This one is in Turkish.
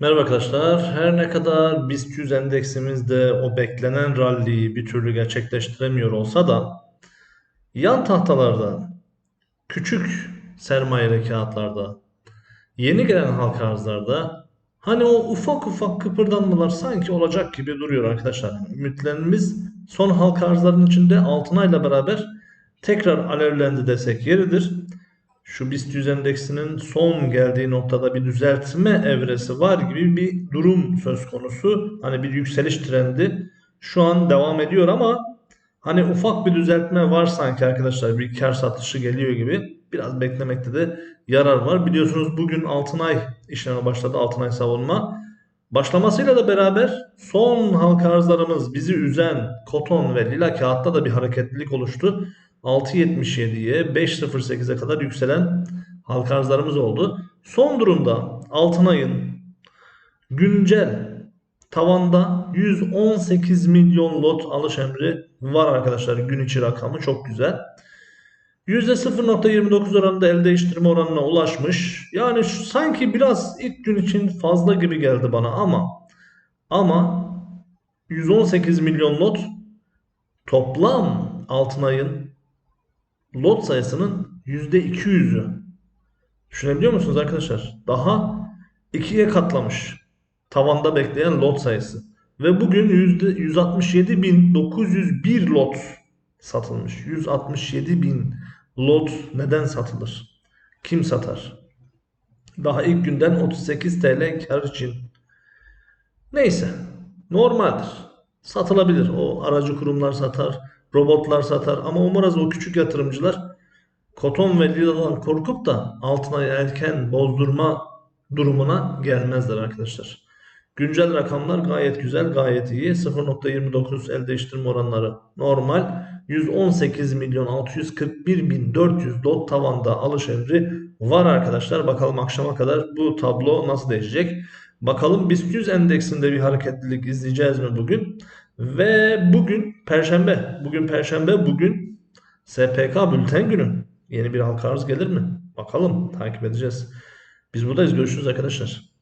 Merhaba arkadaşlar. Her ne kadar BIST 100 endeksimizde o beklenen ralliyi bir türlü gerçekleştiremiyor olsa da yan tahtalarda, küçük sermayeli kağıtlarda, yeni gelen halka arzlarda hani o ufak ufak kıpırdanmalar sanki olacak gibi duruyor arkadaşlar. Ümitlerimiz son halka arzların içinde altınayla beraber tekrar alevlendi desek yeridir şu BIST 100 endeksinin son geldiği noktada bir düzeltme evresi var gibi bir durum söz konusu. Hani bir yükseliş trendi şu an devam ediyor ama hani ufak bir düzeltme var sanki arkadaşlar. Bir kar satışı geliyor gibi. Biraz beklemekte de yarar var. Biliyorsunuz bugün Altınay işleme başladı. Altınay savunma. Başlamasıyla da beraber son halka arzlarımız bizi üzen koton ve lila kağıtta da bir hareketlilik oluştu. 6.77'ye 5.08'e kadar yükselen halka arzlarımız oldu. Son durumda Altınay'ın güncel tavanda 118 milyon lot alış emri var arkadaşlar. Gün içi rakamı çok güzel. %0.29 oranında el değiştirme oranına ulaşmış. Yani şu, sanki biraz ilk gün için fazla gibi geldi bana ama ama 118 milyon lot toplam Altınay'ın lot sayısının %200'ü. Düşünebiliyor musunuz arkadaşlar? Daha ikiye katlamış tavanda bekleyen lot sayısı. Ve bugün %167.901 lot satılmış. 167 bin lot neden satılır? Kim satar? Daha ilk günden 38 TL kar için. Neyse. Normaldir. Satılabilir. O aracı kurumlar satar. Robotlar satar. Ama umarız o küçük yatırımcılar koton ve liladan korkup da altına erken bozdurma durumuna gelmezler arkadaşlar. Güncel rakamlar gayet güzel, gayet iyi. 0.29 el değiştirme oranları normal. 118 milyon 641 bin 400 dot tavanda alış emri var arkadaşlar. Bakalım akşama kadar bu tablo nasıl değişecek. Bakalım BIST 100 endeksinde bir hareketlilik izleyeceğiz mi bugün? Ve bugün Perşembe. Bugün Perşembe. Bugün SPK bülten günü. Yeni bir halka arz gelir mi? Bakalım takip edeceğiz. Biz buradayız. Görüşürüz arkadaşlar.